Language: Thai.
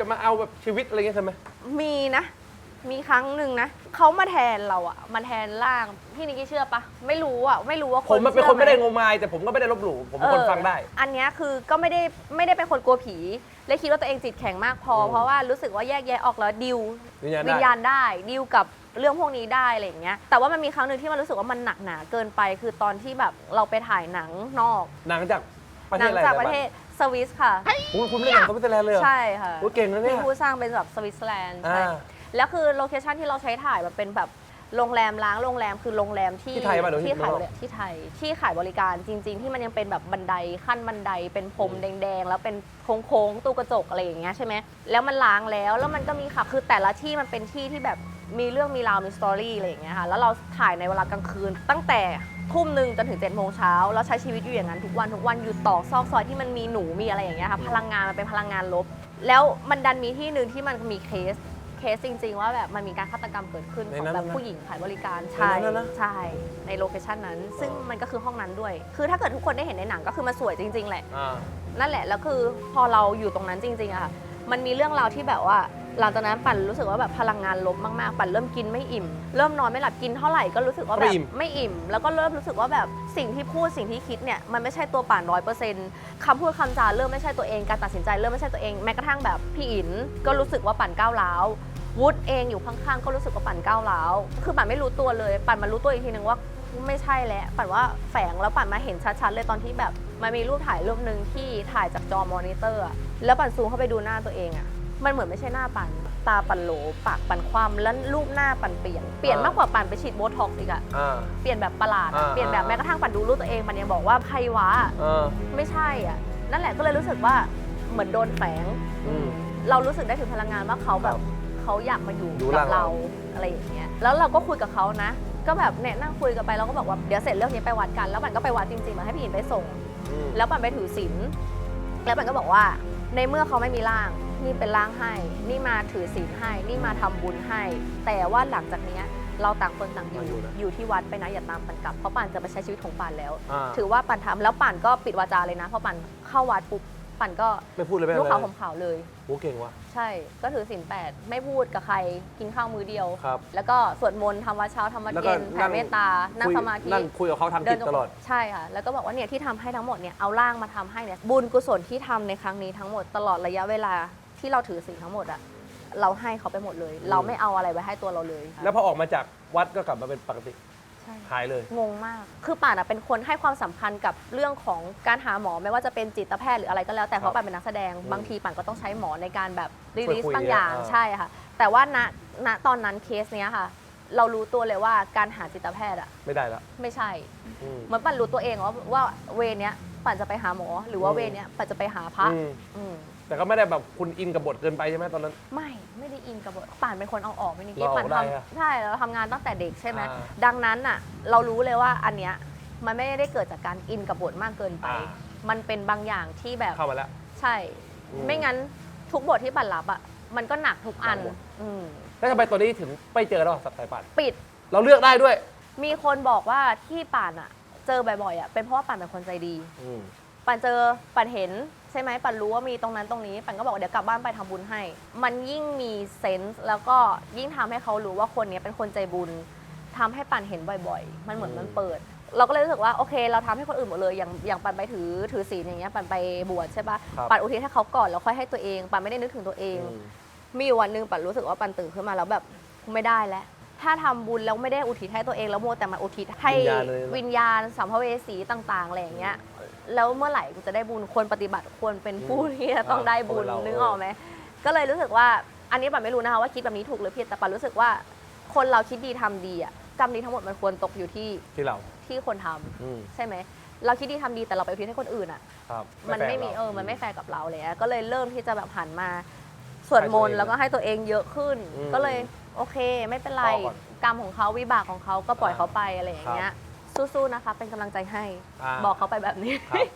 จะมาเอาแบบชีวิตอะไรเงี้ยใช่ไหมมีนะ มีครั้งหนึ่งนะเขามาแทนเราอะมาแทนร่างพี่นิกกี้เชื่อปะไม่รู้อะไม่รู้ว่าผมมันเป็นชื่คอนไม่ได้หงมงาย แต่ผมก็ไม่ได้ลบหลู่ผมเป็นคนฟังได้เอออันเนี้ยคือก็ไม่ได้ไม่ได้เป็นคนกลัวผี และคิดว่าตัวเองจิตแข็งมากพออืมเพราะว่ารู้สึกว่าแยกแยะออกแล้วดิววิญญาณวิญได้ญาณได้ดิวกับเรื่องพวกนี้ได้อะไรอย่างเงี้ยแต่ว่ามันมีครั้งหนึ่งที่มันรู้สึกว่ามันหนักหนาเกินไป คือตอนที่แบบเราไปถ่ายหนังนอก หนังจากประหเทนัศอะไรจากประเทศ สวิสค่ะโอ้ยคุณเล่นหนังสวิตเซอร์แลนด์เลยเหรอใช่ค่ะโอ้ยเก่งนะเนี่ยที่ผู้สร้างเป็นแบบสวิตเซอร์แลนด์ใช่อ่า แล้วคือโลเคชันที่เราใช้ถ่ายมันเป็นแบบโรงแรมล้างโรงแรมคือโรงแรมที่ที่ไทยป่ะหรือที่ที่ขายเมืองนอกที่ไทยที่ขายบริการจริง ๆ ที่มันยังเป็นแบบบันไดขั้นบันไดเป็นพรมอืมแดง ๆ แล้วเป็นโค้งๆตู้กระจกอะไรอย่างเงี้ยใช่ไหมแล้วมันล้างแล้วแล้วมันก็มีค่ะคือแต่ละที่มันเป็นที่ที่แบบมีเรื่องมีราวมีสตอรี่อะไรอย่างเงี้ยค่ะแล้วเราถ่ายในเวลากลางคืนตั้งแต่ ทุ่มหนึ่งจนถึง7จ็ดโมงเช้าแล้วใช้ชีวิตอยู่อย่างนั้นทุกวันทุกวันอยู่ตอกซอกซอยที่มันมีหนูมีอะไรอย่างเงี้ยค่ะพลังงานมันเป็นพลังงานลบ แล้วมันดันมีที่หนึ่งที่มันมีเคสเคสจริง ๆ ว่าแบบมันมีการฆาตกรรมเกิดขึ้นในของนั้นแบบนะผู้หญิงขายบริการในใช่นั้นนะใช่ในโลเคชันนั้น ซึ่งเออมันก็คือห้องนั้นด้วย คือถ้าเกิดทุกคนได้เห็นในหนังก็คือมันสวยจริง ๆ แหละ อ่า นั่นแหละ แล้วคือพอเราอยู่ตรงนั้นจริงๆอะค่ะ มันมีเรื่องราวที่แบบว่า หลังจากนั้นปั่นรู้สึกว่าแบบพลังงานลบมากๆ ปั่นเริ่มกินไม่อิ่ม เริ่มนอนไม่หลับกินเท่าไหร่ก็รู้สึกว่าแบบไม่อิ่ม แล้วก็เริ่มรู้สึกว่าแบบสิ่งที่พูดสิ่งที่คิดเนี่ยมันไม่ใช่ตัวป่านร้อยเปอร์เซ็นต์คำพูดคำจาเริ่มไม่ใช่ตัวเองการตัดสินใจเริ่มไม่ใช่ตัวเองแม้กระทั่งแบบพี่อินก็รู้สึกว่าปั่นก้าวร้าววุฒเองอยู่ข้างๆก็รู้สึกว่าปั่นก้าวร้าวคือปั่นไม่รู้ตัวเลย ปั่นมารู้ตัวอีกทีนึงว่าไม่ใช่แล้วปั่นว่าแฝงแล้วปั่นมาเห็นชัดๆเลยตอนที่แบบมันมีรูปถ่ายรูปหนึ่งที่ถ่ายจากจอมอนิเตอร์อะแล้วปั่นซูมเข้าไปดูหน้าตัวเองอะ มันเหมือนไม่ใช่หน้าปั่นตาปั่นโหลปากปั่นความแล้วรูปหน้าปั่นเปลี่ยน เปลี่ยนมากกว่าปั่นไปฉีดโบท็อกซ์อีกอะอ่า เปลี่ยนแบบประหลาดอะอ่า เปลี่ยนแบบอ่าแม้กระทั่งปั่นดูรูปตัวเองมันยังบอกว่าใครวะเออ ไม่ใช่อะนั่นแหละก็เลยรู้สึกว่าเหมือนโดนแฝงอืม เรารู้สึกได้ถึงพลังงานว่าเขาแบบเขาอยากมาอยู่อยู่กัร่าบงเรา เราอะไรอย่างเงี้ยแล้วเราก็คุยกับเขานะ ก็แบบเนี่ยนั่งคุยกันไปเราก็บอกว่าเดี๋ยวเสร็จเรื่องนี้ไปวัดกันแล้วมันก็ไปวัดจริงๆมาให้พี่อินไปส่ง อืมแล้วมันไปถือศีล แล้วมันก็บอกว่า ในเมื่อเขาไม่มีร่าง นี่เป็นร่างให้ นี่มาถือศีลให้ นี่มาทำบุญให้ แต่ว่าหลังจากเนี้ยเราต่างคนต่างอยู่มาอยู่นะอยู่ที่วัดไปนะอย่าตามปันกลับเพราะปันจะไปใช้ชีวิตของปันแล้วอ่าถือว่าปันทำแล้วปันก็ปิดวาจาเลยนะเพราะปันเข้าวัดปุ๊บ ปันก็ไม่พูดเลยไม่ลูกอะไรขาวผมขาวเลยโอ้เก่งว่ะ ใช่ ก็ถือศีลแปดไม่พูดกับใครกินข้าวมื้อเดียว ครับแล้วก็สวดมนต์ทำวัดเช้าทำวัดแล้วก็เย็นแผ่นั่ง เมตตา นั่งคุยสมาธินั่งคุยกับเขาทำกิจจงกรมตลอด ใช่ค่ะ แล้วก็บอกว่าเนี่ยที่ทำให้ทั้งหมดเนี่ยเอาร่างมาทำให้เนี่ยบุญกุศลที่ทำในครั้งนี้ทั้งหมดตลอดระยะเวลาที่เราถือศีลทั้งหมดอะเราให้เขาไปหมดเลย เราไม่เอาอะไรไว้ให้ตัวเราเลยแล้วพอออกมาจากวัดก็กลับมาเป็นปกติ ใช่ หายเลย งงมาก คือป่านอะเป็นคนให้ความสำคัญกับเรื่องของการหาหมอไม่ว่าจะเป็นจิตแพทย์หรืออะไรก็แล้วแต่เพครัราะบป่านเป็นนักแสดงอืมบางทีป่านก็ต้องใช้หมอในการแบบรีช่วยลิสคุยบางอย่างอ่า ใช่ค่ะ แต่ว่าณณตอนนั้นเคสเนี้ยค่ะ เรารู้ตัวเลยว่าการหาจิตแพทย์อะไม่ได้ละไม่ใช่ อืม เหมือนป่านรู้ตัวเองว่าว่าเวรเนี้ยป่านจะไปหาหมอ หรือว่าอืม เวรเนี้ยป่านจะไปหาพระอืมอืม แต่ก็ไม่ได้แบบคุณอินกับบทเกินไปใช่ไหมตอนนั้น ไม่ไม่ได้อินกับบทป่านเป็นคนเอาออกไม่นี่เราเอาป่านได้ทอะำใช่เราทำงานตั้งแต่เด็กใช่ไหมอ่าดังนั้นอะ เรารู้เลยว่าอันเนี้ยมันไม่ได้เกิดจากการอินกับบทมากเกินไป อ่า มันเป็นบางอย่างที่แบบเข้ามาแล้ว ใช่ อืมไม่งั้นทุกบทที่ป่านรับอะมันก็หนักทุกอันหนักหมด อืมแล้วทำไมตอนนี้ถึงไม่เจอแล้วสับสายป่านปิด เราเลือกได้ด้วย มีคนบอกว่าที่ป่านอะเจอบ่อยๆอะเป็นเพราะว่าป่านเป็นคนใจดีอืมปันเจอปันเห็น ใช่ไหมปันรู้ว่ามีตรงนั้นตรงนี้ปันก็บอกว่าเดี๋ยวกลับบ้านไปทำบุญให้ มันยิ่งมีเซนส์แล้วก็ยิ่งทำให้เขารู้ว่าคนนี้เป็นคนใจบุญทำให้ปันเห็นบ่อย ๆ มันเหมือนอืมมันเปิด เราก็เลยรู้สึกว่าโอเค เราทำให้คนอื่นหมดเลยอย่างอย่างปันไปถือถือศีลอย่างเงี้ยปันไปบวชใช่ปะครับปันอุทิศให้เขาก่อนแล้วค่อยให้ตัวเองปันไม่ได้นึกถึงตัวเองอืมมีอยู่วันหนึ่งปันรู้สึกว่าปันตื่นขึ้นมาแล้วแบบไม่ได้แล้วถ้าทำบุญแล้วไม่ได้อุทิศให้ตัวเองแล้วโมวแต่มาอุทิศให้วิญญาณเลยนะวิญญาณสัมภเวสีต่างๆอะไรอย่างเงี้ย แล้วเมื่อไหร่กูจะได้บุญควรปฏิบัติควรเป็นผู้อืมที่จะต้องได้บุญอ่าคนเรานึกออกไหมก็เลยรู้สึกว่าอันนี้ปันไม่รู้นะคะว่าคิดแบบนี้ถูกหรือผิดแต่ปันรู้สึกว่า คนเราคิดดีทำดีอะกรรมดีทั้งหมดมันควรตกอยู่ที่ที่เรา ที่คนทำอืมใช่ไหมเราคิดดีทำดีแต่เราไปอุทิศให้คนอื่นอะ ครับมันไม่มีแฟร์เออรามันไม่แฟร์กับเราเลยอะก็เลยเริ่มที่จะแบบหันมาสวดมนต์ให้ตัวเองแล้วก็ให้ตัวเองเยอะขึ้น อืมก็เลยโอเค ไม่เป็นไร พอก่อนกรรมของเขาวิบากของเขาก็ปล่อยอ่าเขาไปอะไรอย่างเงี้ย สู้ๆนะคะ เป็นกำลังใจให้ อ่า บอกเขาไปแบบนี้ ครับ